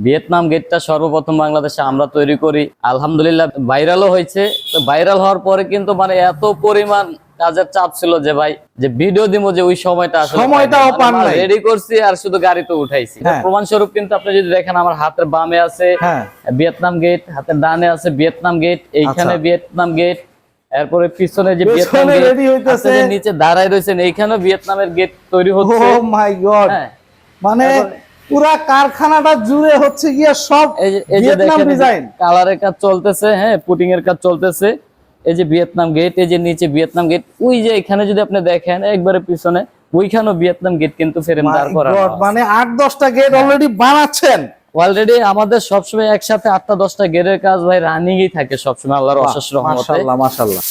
Vietnam গেটটা সর্বপ্রথম বাংলাদেশে আমরা তৈরি করি আলহামদুলিল্লাহ ভাইরালও হয়েছে তো ভাইরাল হওয়ার পরে কিন্তু মানে এত পরিমাণ কাজের চাপ ছিল যে ভাই যে ভিডিও দিব যে ওই সময়টা আসলে সময়টাও পান নাই। রেডি করছি আর শুধু গাড়িতে উঠাইছি হ্যাঁ। প্রমাণ স্বরূপ কিন্তু আপনি যদি দেখেন আমার হাতের বামে আছে হ্যাঁ ভিয়েতনাম গেট হাতের ডানে আছে ভিয়েতনাম গেট এইখানে আচ্ছা। ভিয়েতনাম গেট এরপরে পিছনে যে ভিয়েতনাম গেট। নিচে দাঁড়ায় রয়েছেন এইখানেও ভিয়েতনামের গেট তৈরি ও হচ্ছে মাই গড মানে পুরা কারখানাটা জুড়ে হচ্ছে গিয়া সব ভিয়েতনাম ডিজাইন কালারের কাজ চলতেছে হ্যাঁ পুটিং এর কাজ চলতেছে। এই যে ভিয়েতনাম গেট এই যে নিচে ভিয়েতনাম গেট ওই যে এখানে যদি আপনি দেখেন একবারে পিছনে ওইখানেও ভিয়েতনাম গেট কিন্তু ফ্রেম দাঁড় করা মানে আট দশটা গেট অলরেডি বানাচ্ছেন। অলরেডি আমাদের সবসময় একসাথে আটটা দশটা গেটের কাজ ভাই রানিং ই থাকে সবসময় আল্লাহর অশেষ রহমতে। মাশাআল্লাহ মাশাআল্লাহ।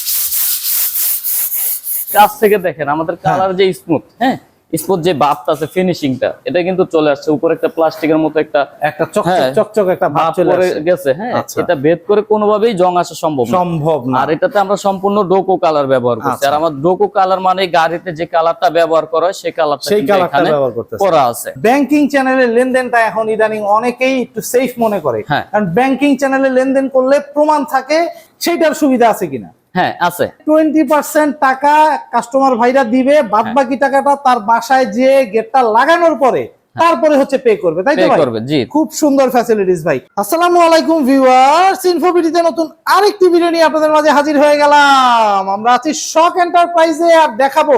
কাছ থেকে দেখেন আমাদের কালার যে স্মুথ হ্যাঁ স্মুথ যে ভাবটা আছে ফিনিশিংটা এটা কিন্তু চলে আসছে উপরে একটা প্লাস্টিকের মতো একটা একটা চকচক হ্যাঁ। চকচক একটা ভাব চলে গেছে হ্যাঁ আচ্ছা। এটা ভেদ করে কোনোভাবেই জং আসা সম্ভব সম্ভব না আর এটাতে আমরা সম্পূর্ণ ডোকো কালার ব্যবহার করছি আচ্ছা। আর আমার ডোকো কালার মানে গাড়িতে যে কালারটা ব্যবহার করা হয় সেই কালারটা সেই কালারটা ব্যবহার করতেছে করা আছে ব্যাংকিং চ্যানেলের লেনদেনটা এখন ইদানিং অনেকেই একটু সেফ মনে করে হ্যাঁ। কারণ ব্যাংকিং চ্যানেলে লেনদেন করলে প্রমাণ থাকে সেইটার সুবিধা আছে কিনা হ্যাঁ আছে। টোয়েন্টি পার্সেন্ট টাকা কাস্টমার ভাইরা দিবে বাদ হ্যাঁ। বাকি টাকাটা তার বাসায় যে গেটটা লাগানোর পরে তারপরে হচ্ছে পে করবে তাই তো ভাই? করবে জি। খুব সুন্দর ফ্যাসিলিটিস ভাই। আসসালামু আলাইকুম ভিউয়ার্স ইনফোবিডিতে নতুন আরেকটি ভিডিও নিয়ে আপনাদের মাঝে হাজির হয়ে গেলাম। আমরা আছি শক এন্টারপ্রাইজে আর দেখাবো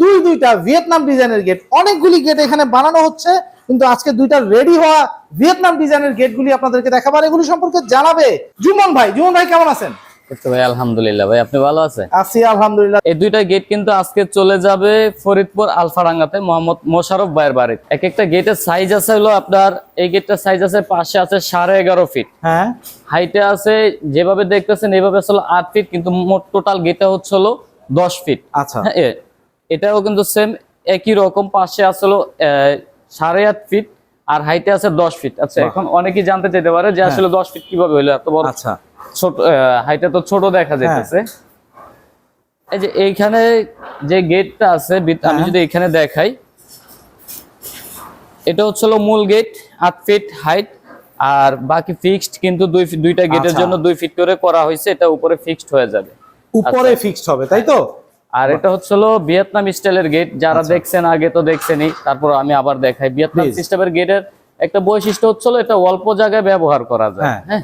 দুই দুইটা ভিয়েতনাম ডিজাইনের গেট অনেকগুলি গেট এখানে বানানো হচ্ছে কিন্তু আজকে দুইটা রেডি হওয়া ভিয়েতনাম ডিজাইনের গেটগুলি আপনাদেরকে দেখাবো আর এগুলি সম্পর্কে জানাবে। জুমন ভাই জুমন ভাই কেমন আছেন? ভাই আলহামদুলিল্লাহ। ভাই আপনি ভালো আছেন? আছি আলহামদুলিল্লাহ। এই দুইটা গেট কিন্তু আজকে চলে যাবে ফরিদপুর আলফারাঙ্গাতে মোহাম্মদ মোশারফ ভাইয়ের বাড়ি এক একটা গেটের সাইজ আছে হলো আপনার এই গেটটার সাইজ আছে পাশে আছে সাড়ে এগারো ফিট হ্যাঁ। হাইটে আছে যেভাবে দেখতেছেন এইভাবে আসলে আট ফিট কিন্তু মোট টোটাল গেটে হচ্ছে হলো দশ ফিট আচ্ছা। হ্যাঁ এটাও কিন্তু সেম একই রকম পাশে আসলে সাড়ে আট ফিট আর হাইটে আছে দশ ফিট আচ্ছা এখন অনেকেই জানতে চাইতে পারে যে আসলে দশ ফিট কীভাবে হইল এত বড়। আচ্ছা। ছোট হাইটে তো ছোট দেখা যাইতেছে। এই যে এইখানে যে গেটটা আছে আমি হ্যাঁ। যদি এখানে দেখাই এটা হচ্ছে মূল গেট আট ফিট হাইট আর বাকি ফিক্সড কিন্তু দুই দুইটা গেটের আচ্ছা। জন্য দুই ফিট করে করা হয়েছে এটা উপরে ফিক্সড হয়ে যাবে। উপরে আচ্ছা। ফিক্সড হবে তাই তো? আর এটা হচ্ছে হলো ভিয়েতনাম স্টাইলের গেট যারা দেখছেন আগে তো দেখছেনই তারপর আমি আবার দেখাই। ভিয়েতনাম সিস্টেমের গেটের একটা বৈশিষ্ট্য হচ্ছে হলো এটা অল্প জায়গায় ব্যবহার করা যায়। হ্যাঁ।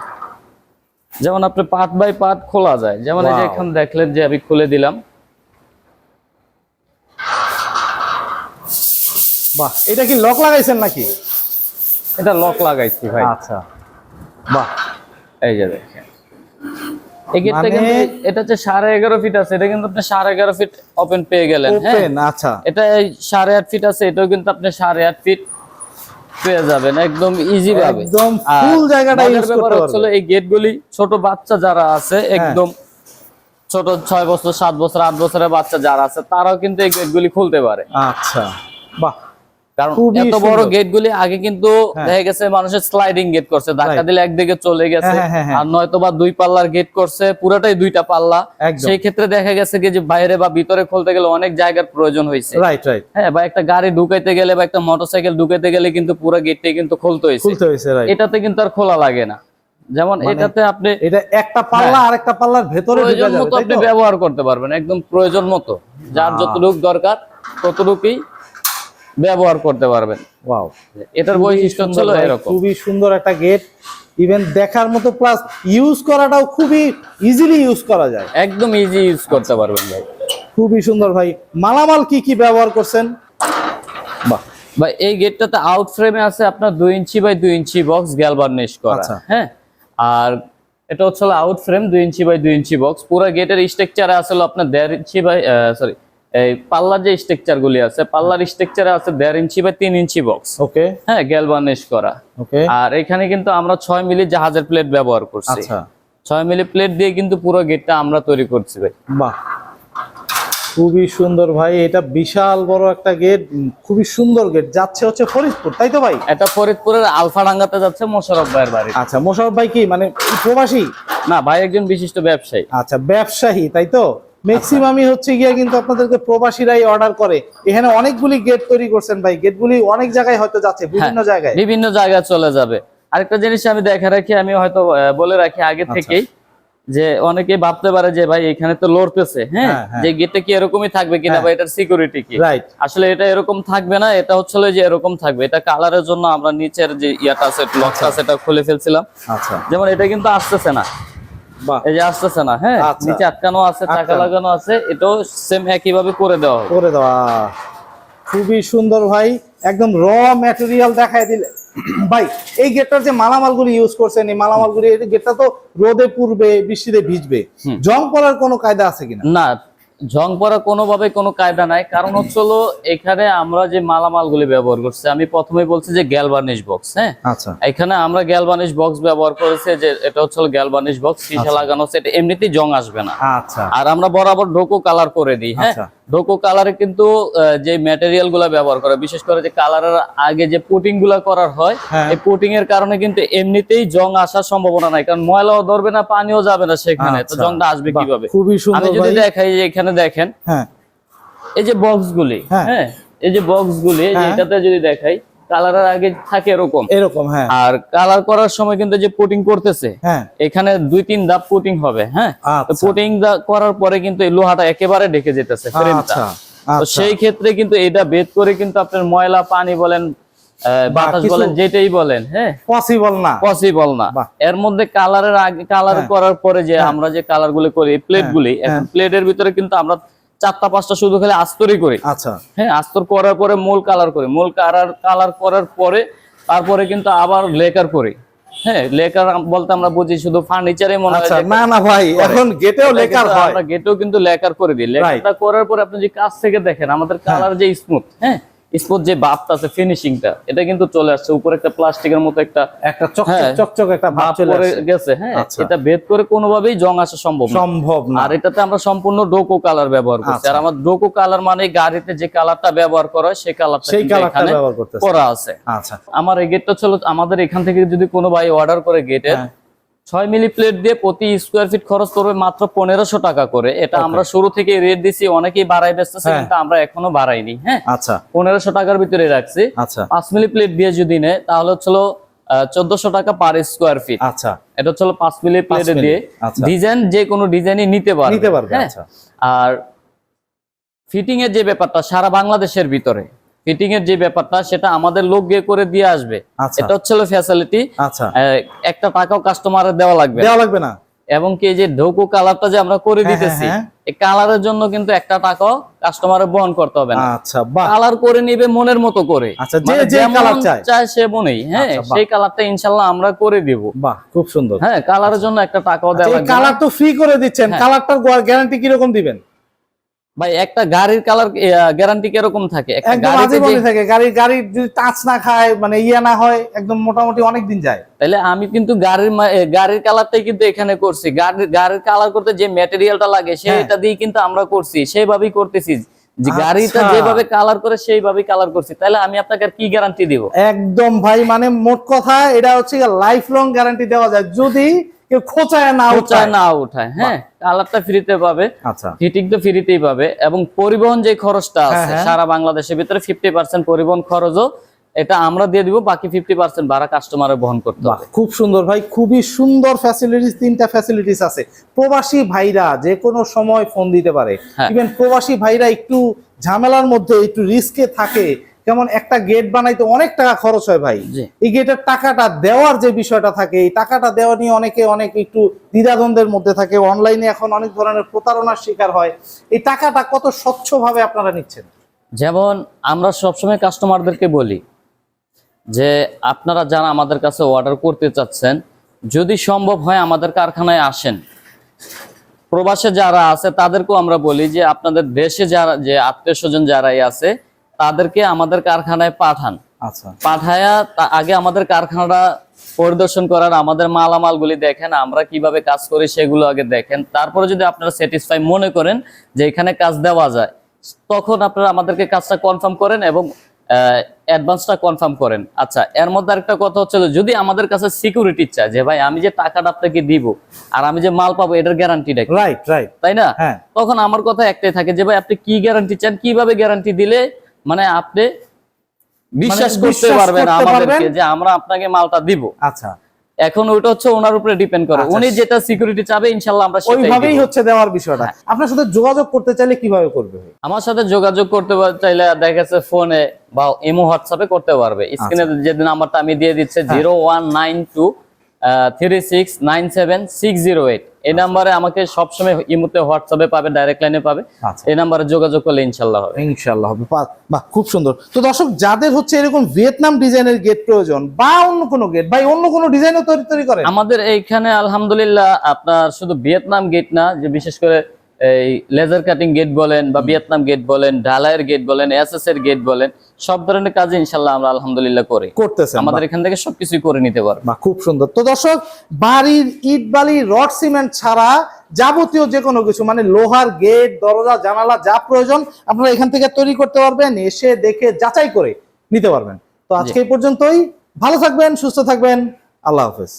যেমন আপনি পার্ট বাই পার্ট খোলা যায়। যেমন এই যে এখন দেখলেন যে আমি খুলে দিলাম। বাহ এটা কি লক লাগাইছেন নাকি? এটা লক লাগাইছি ভাই। আচ্ছা। বাহ। এই যে দেখেন। এই মানে- কিন্তু এটা হচ্ছে সাড়ে এগারো ফিট আছে এটা কিন্তু আপনি সাড়ে এগারো ফিট ওপেন পেয়ে গেলেন হ্যাঁ? আচ্ছা। এটা এই সাড়ে আট ফিট আছে এটাও কিন্তু আপনি সাড়ে আট ফিট পেয়ে যাবেন একদম ইজি ভাবে। একদম ফুল জায়গাটা ইউজ করতে পারবেন। এই গেটগুলি ছোট বাচ্চা যারা আছে হ্যাঁ। একদম ছোট ছয় বছর সাত বছর আট বছরের বাচ্চা যারা আছে তারাও কিন্তু এই গেটগুলি খুলতে পারে। আচ্ছা। বাহ। কারণ এত বড়। গেটগুলি আগে কিন্তু হ্যাঁ। দেখা গেছে মানুষের স্লাইডিং গেট করছে ধাক্কা দিলে একদিকে চলে গেছে হ্যাঁ, হ্যাঁ। আর নয়তো বা দুই পাল্লার গেট করছে পুরাটাই দুইটা পাল্লা। সেই ক্ষেত্রে দেখা গেছে যে বাইরে বা ভিতরে খুলতে গেলে অনেক জায়গার প্রয়োজন হয়েছে। হ্যাঁ বা একটা গাড়ি ঢুকাইতে গেলে বা একটা মোটরসাইকেল ঢুকাইতে গেলে কিন্তু পুরো গেটটাই কিন্তু খুলতে হয়েছে। এটাতে কিন্তু আর খোলা লাগে না। যেমন মানে এটাতে আপনি এটা একটা পাল্লা আর একটা পাল্লার ভেতরে প্রয়োজন মতো আপনি ব্যবহার করতে পারবেন একদম প্রয়োজন মতো। যার। যতটুকু দরকার ততটুকুই ব্যবহার করতে পারবেন। ওয়াও এটার বৈশিষ্ট্য ছিল এরকম। খুবই সুন্দর একটা গেট ইভেন দেখার মতো প্লাস ইউজ করাটাও খুবই ইজিলি ইউজ করা যায়। একদম ইজি ইউজ করতে পারবেন ভাই। খুবই সুন্দর ভাই। মালামাল কি কি ব্যবহার করছেন? বাহ। ভাই এই গেটটাতে আউট ফ্রেমে আছে আপনার দুই ইঞ্চি বাই দুই ইঞ্চি বক্স গ্যালভার্নিশ করা। আচ্ছা। হ্যাঁ? আর এটা হচ্ছে আউট ফ্রেম দুই ইঞ্চি বাই দুই ইঞ্চি বক্স পুরো গেটের স্ট্রাকচারে আসলে আপনার দেড় ইঞ্চি বাই সরি এই পাল্লার যে স্ট্রাকচার গুলি আছে পাল্লার স্ট্রাকচারে আছে দেড় ইঞ্চি বাই তিন ইঞ্চি বক্স ওকে হ্যাঁ গ্যালভার্নিশ করা। ওকে আর এখানে কিন্তু আমরা ছয় মিলি জাহাজের প্লেট ব্যবহার করছি। আচ্ছা। ছয় মিলি প্লেট দিয়ে কিন্তু পুরো গেটটা আমরা তৈরি করছি ভাই। বাহ। খুবই সুন্দর ভাই। এটা বিশাল বড় একটা গেট খুবই সুন্দর গেট যাচ্ছে হচ্ছে ফরিদপুর তাই তো ভাই? এটা ফরিদপুরের আলফা আলফাডাঙ্গাতে যাচ্ছে মোশারফ ভাইয়ের বাড়ি আচ্ছা মোশারফ ভাই কি মানে প্রবাসী? না ভাই একজন বিশিষ্ট ব্যবসায়ী। আচ্ছা ব্যবসায়ী তাই তো? ম্যাক্সিমামই হচ্ছে গিয়া কিন্তু আপনাদেরকে প্রবাসীরাই অর্ডার করে। এখানে অনেকগুলি গেট তৈরি করছেন ভাই। গেটগুলি অনেক জায়গায় হয়তো যাচ্ছে বিভিন্ন জায়গায়। বিভিন্ন জায়গায় চলে যাবে। আরেকটা জিনিস আমি দেখা রাখি আমি হয়তো বলে রাখি আগে আচ্ছা। থেকেই যে অনেকে ভাবতে পারে যে ভাই এখানে তো লড়তেছে হ্যাঁ? হ্যাঁ, হ্যাঁ। যে গেটে কি এরকমই থাকবে কিনা হ্যাঁ। বা এটার সিকিউরিটি কি? আসলে এটা এরকম থাকবে না এটা হচ্ছে যে এরকম থাকবে। এটা কালারের জন্য আমরা নিচের যে ইয়াটা আছে লকটা আছে এটা খুলে ফেলছিলাম। আচ্ছা। যেমন এটা কিন্তু আসতেছে না। এই যে আসতেছে না হ্যাঁ? আচ্ছা। নিচে আটকানো আছে টাকা লাগানো আছে এটাও সেম একই ভাবে করে দেওয়া করে দেওয়া। খুবই সুন্দর ভাই একদম র ম্যাটেরিয়াল দেখায় দিলে। ভাই এই গেটটার যে মালামালগুলি ইউজ করছেন এই মালামালগুলি এই গেটটা তো রোদে পূর্বে বৃষ্টিতে ভিজবে। জং পড়ার কোনো কায়দা আছে কিনা? না জং পড়া কোনোভাবে কোনো কায়দা নাই। কারণ হচ্ছে হলো এখানে আমরা যে মালামালগুলি ব্যবহার করছি আমি প্রথমে বলছি যে গ্যালবানিশ বক্স হ্যাঁ? আচ্ছা। এখানে আমরা গ্যালবানিশ বক্স ব্যবহার করেছি যে এটা হচ্ছে গ্যালবানিশ বক্স সীসা আচ্ছা। লাগানো এটা এমনিতেই জং আসবে না। আচ্ছা। আর আমরা বরাবর ঢোকো কালার করে দিই হ্যাঁ। ডোকো কালারে কিন্তু যে ম্যাটেরিয়ালগুলা ব্যবহার করে বিশেষ করে যে কালারের আগে যে কোটিংগুলা করার হয় হ্যাঁ। এই কোটিং এর কারণে কিন্তু এমনিতেই জং আসার সম্ভাবনা নাই কারণ ময়লাও ধরবে না পানিও যাবে না সেখানে তো আচ্ছা। জংটা আসবে কীভাবে খুবই সুন্দর আমি যদি দেখাই যে এখানে দেখেন হ্যাঁ এই যে বক্স গুলি হ্যাঁ। হ্যাঁ এই যে বক্স গুলি এই যে হ্যাঁ। এটাতে যদি দেখাই কালারের আগে থাকে এরকম। এরকম হ্যাঁ। আর কালার করার সময় কিন্তু যে পুটিং করতেছে হ্যাঁ। এখানে দুই তিন ধাপ পুটিং হবে হ্যাঁ? আচ্ছা। পুটিং করার পরে কিন্তু এই লোহাটা একেবারে ঢেকে যেতেছে ফ্রেমটা আচ্ছা তো আচ্ছা। সেই ক্ষেত্রে কিন্তু এটা বেদ করে কিন্তু আপনার ময়লা পানি বলেন বাতাস বলেন যেটাই বলেন হ্যাঁ? পসিবল না। পসিবল না। এর মধ্যে কালারের আগে কালার হ্যাঁ। করার পরে যে আমরা যে কালারগুলো করি প্লেট গুলি হ্যাঁ। প্লেটের ভিতরে কিন্তু আমরা চারটা পাঁচটা শুধু খেলে আস্তরই করি। আচ্ছা। হ্যাঁ আস্তর করার পরে মূল কালার করি। মূল কালার কালার করার পরে তারপরে কিন্তু আবার লেকার করি। হ্যাঁ লেকার বলতে আমরা বুঝি শুধু ফার্নিচারে মনে হয় আচ্ছা না না ভাই এখন গেটেও লেকার হয় আমরা গেটেও কিন্তু লেকার করে দিই। লেকারটা করার পরে আপনি যে থেকে দেখেন আমাদের কালার যে স্মুথ হ্যাঁ স্মুথ যে ভাবটা আছে ফিনিশিংটা এটা কিন্তু চলে আসছে উপরে একটা প্লাস্টিকের মতো একটা একটা চকচক হ্যাঁ। চকচক একটা ভাব চলে গেছে হ্যাঁ আচ্ছা। এটা ভেদ করে কোনোভাবেই জং আসা সম্ভব না সম্ভব না আর এটাতে আমরা সম্পূর্ণ ডোকো কালার ব্যবহার করছি আচ্ছা। আর আমার ডোকো কালার মানে গাড়িতে যে কালারটা ব্যবহার করা হয় সেই কালারটা সেই কালারটা ব্যবহার করতেছে করা আছে আচ্ছা আমার এই গেটটা ছিল আমাদের এখান থেকে যদি কোনো ভাই অর্ডার করে গেটের। ছয় মিলি প্লেট দিয়ে প্রতি স্কোয়ার ফিট খরচ করবে মাত্র পনেরোশো টাকা করে। এটা আমরা শুরু থেকে রেট দিছি অনেকেই বাড়াই বেচতেছে হ্যাঁ। কিন্তু আমরা এখনও বাড়াইনি হ্যাঁ? আচ্ছা। পনেরোশো টাকার ভিতরে রাখছি। আচ্ছা। পাঁচ মিলি প্লেট দিয়ে যদি নেয় তাহলে হচ্ছিল চোদ্দশো টাকা পার স্কোয়ার ফিট আচ্ছা। এটা হচ্ছিল পাঁচ মিলি প্লেট দিয়ে আচ্ছা। ডিজাইন যে কোনো ডিজাইনই নিতে পারবে নিতে পারবে হ্যাঁ? আচ্ছা। আর ফিটিং এর যে ব্যাপারটা সারা বাংলাদেশের ভিতরে ফিটিং এর যে ব্যাপারটা সেটা আমাদের লোক গিয়ে করে দিয়ে আসবে। আচ্ছা। এটা হচ্ছে ফ্যাসিলিটি আচ্ছা। একটা টাকাও কাস্টমারের দেওয়া লাগবে দেওয়া লাগবে না। এবং কি যে ঢৌকু কালারটা যে আমরা করে হ্যাঁ, দিতেছি হ্যাঁ, এই কালারের জন্য কিন্তু একটা টাকাও কাস্টমারের বহন করতে হবে না। আচ্ছা কালার করে নিবে মনের মতো করে। আচ্ছা, যে যে যেমন চায়। চায় সে মনেই হ্যাঁ আচ্ছা, সেই কালারটা ইনশাল্লাহ আমরা করে দিব। বাহ খুব সুন্দর। হ্যাঁ কালারের জন্য একটা টাকাও আচ্ছা, দেওয়া লাগবে কালার তো ফ্রি করে দিচ্ছেন। হ্যাঁ। কালারটার গ্যারান্টি কীরকম দিবেন? ভাই একটা গাড়ির কালার গ্যারান্টি কীরকম থাকে? একটা যে- থাকে। গাড়ি গাড়ি যদি টাচ না খায় মানে ইয়ে না হয় একদম মোটামুটি অনেক দিন যায়। তাহলে আমি কিন্তু গাড়ির গাড়ির কালারটাই কিন্তু এখানে করছি। গাড়ির গাড়ির কালার করতে যে ম্যাটেরিয়ালটা লাগে হ্যাঁ। সেটা দিয়ে কিন্তু আমরা করছি। সেইভাবেই করতেছি। যে আচ্ছা। গাড়িটা যেভাবে কালার করে সেইভাবেই কালার করছি। তাহলে আমি আপনাকে আর কি গ্যারান্টি দিব? একদম ভাই মানে মোট কথা এটা হচ্ছে লাইফ লং গ্যারান্টি দেওয়া যায়। যদি কেউ খোঁচায় না উঠায়। না উঠায়। হ্যাঁ ফ্রিতে পাবে। আচ্ছা। ফিটিং তো ফ্রিতেই পাবে। এবং পরিবহন যে খরচটা আছে হ্যাঁ, হ্যাঁ। সারা বাংলাদেশের ভিতরে ফিফটি পার্সেন্ট পরিবহন খরচও এটা আমরা দিয়ে দিব বাকি ফিফটি পার্সেন্ট ভাড়া কাস্টমারের বহন করতে হবে। খুব সুন্দর ভাই খুবই সুন্দর ফ্যাসিলিটিস তিনটা ফ্যাসিলিটিস আছে। প্রবাসী ভাইরা যে কোনো সময় ফোন দিতে পারে। হ্যাঁ। ইভেন প্রবাসী ভাইরা একটু ঝামেলার মধ্যে একটু রিস্কে থাকে যেমন একটা গেট বানাইতে অনেক টাকা খরচ হয় ভাই। এই গেটের টাকাটা দেওয়ার যে বিষয়টা থাকে এই টাকাটা দেওয়া নিয়ে অনেকে অনেক একটু দ্বিধাদ্বন্দ্বের মধ্যে থাকে। অনলাইনে এখন অনেক ধরনের প্রতারণার শিকার হয়। এই টাকাটা কত স্বচ্ছভাবে আপনারা নিচ্ছেন? যেমন আমরা সবসময় কাস্টমারদেরকে বলি যে আপনারা যারা আমাদের কাছে অর্ডার করতে চাচ্ছেন যদি সম্ভব হয় আমাদের কারখানায় আসেন। প্রবাসে যারা আছে তাদেরকেও আমরা বলি যে আপনাদের দেশে যারা যে আত্মীয় স্বজন যারাই আছে তাদেরকে আমাদের কারখানায় পাঠান। আচ্ছা। পাঠায়া আগে আমাদের কারখানাটা পরিদর্শন করার আমাদের মালামালগুলি দেখেন আমরা কীভাবে কাজ করি সেগুলো আগে দেখেন। তারপরে যদি আপনারা স্যাটিসফাই মনে করেন যে এখানে কাজ দেওয়া যায় তখন আপনারা আমাদেরকে কাজটা কনফার্ম করেন এবং অ্যাডভান্সটা কনফার্ম করেন। আচ্ছা এর মধ্যে আরেকটা কথা হচ্ছে যদি আমাদের কাছে সিকিউরিটি চায় যে ভাই আমি যে টাকাটা আপনাকে দিব আর আমি যে মাল পাবো এটার গ্যারান্টিটা রাইট রাইট তাই না? হ্যাঁ। তখন আমার কথা একটাই থাকে যে ভাই আপনি কি গ্যারান্টি চান? কীভাবে গ্যারান্টি দিলে মানে আপনি বিশ্বাস মানে করতে পারবেন আমাদেরকে যে আমরা আপনাকে মালটা দিব। আচ্ছা। এখন হচ্ছে ওনার উপরে ডিপেন্ড করে। আচ্ছা। উনি যেটা সিকিউরিটি চাবে ইনশাল্লাহ আমরা সেটাই ওইভাবেই হচ্ছে দেওয়ার বিষয়টা। আপনার সাথে যোগাযোগ করতে চাইলে কীভাবে করবে আমার সাথে যোগাযোগ করতে চাইলে দেখা যাচ্ছে ফোনে বা ইমো হোয়াটসঅ্যাপে করতে পারবে। স্ক্রিনে যে নাম্বারটা আমি দিয়ে দিচ্ছে হ্যাঁ। Zero one nine two three six nine seven six zero eight এই নাম্বারে আমাকে সবসময় ইমোতে হোয়াটসঅ্যাপে পাবে ডাইরেক্ট লাইনে পাবে। আচ্ছা। এই নাম্বারে যোগাযোগ করলে ইনশাল্লাহ হবে। ইনশাল্লাহ হবে। বাহ খুব সুন্দর। তো দর্শক যাদের হচ্ছে এরকম ভিয়েতনাম ডিজাইনের গেট প্রয়োজন বা অন্য কোনো গেট বা অন্য কোনো ডিজাইনও তৈরি তৈরি করে আমাদের এইখানে আলহামদুলিল্লাহ আপনার শুধু ভিয়েতনাম গেট না যে বিশেষ করে এই লেজার কাটিং গেট বলেন বা ভিয়েতনাম গেট বলেন ঢালাইয়ের গেট বলেন এসএস এর গেট বলেন সব ধরনের কাজ ইনশাল্লাহ আমরা আলহামদুলিল্লাহ করি। করতেছেন আমাদের এখান থেকে সবকিছুই করে নিতে পারব। বা খুব সুন্দর। তো দর্শক বাড়ির ইট বালি রড সিমেন্ট ছাড়া যাবতীয় যে কোনো কিছু মানে লোহার গেট দরজা জানালা যা প্রয়োজন আপনারা এখান থেকে তৈরি করতে পারবেন এসে দেখে যাচাই করে নিতে পারবেন। তো আজকে এই পর্যন্তই। ভালো থাকবেন সুস্থ থাকবেন। আল্লাহ হাফেজ।